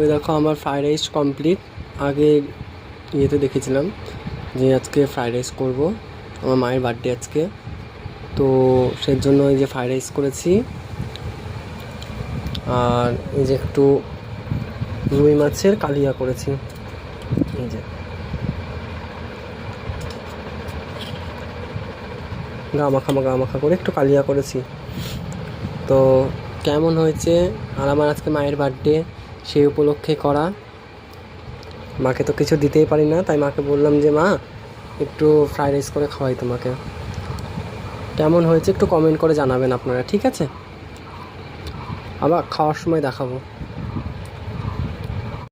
এই দেখো আমার ফ্রাইড রাইস কমপ্লিট আগে ইয়েতে দেখেছিলাম যে আজকে ফ্রাইড রাইস করব, আমার মায়ের বার্থডে আজকে। তো সেই জন্য এই যে ফ্রাইড রাইস করেছি। আর এই যে একটু রুই মাছের কালিয়া করেছি। এই যে। গা মাখা গা মাখা করে একটু কালিয়া করেছি। তো কেমন হয়েছে? আর আমার আজকে মায়ের বার্থডে সেই উপলক্ষে করা। মাকে তো কিছু দিতেই পারি না, তাই মাকে বললাম যে, মা, একটু ফ্রাইড রাইস করে খাওয়াই তোমাকে। কেমন হয়েছে একটু কমেন্ট করে জানাবেন আপনারা, ঠিক আছে? আবার খাওয়ার সময় দেখাবো।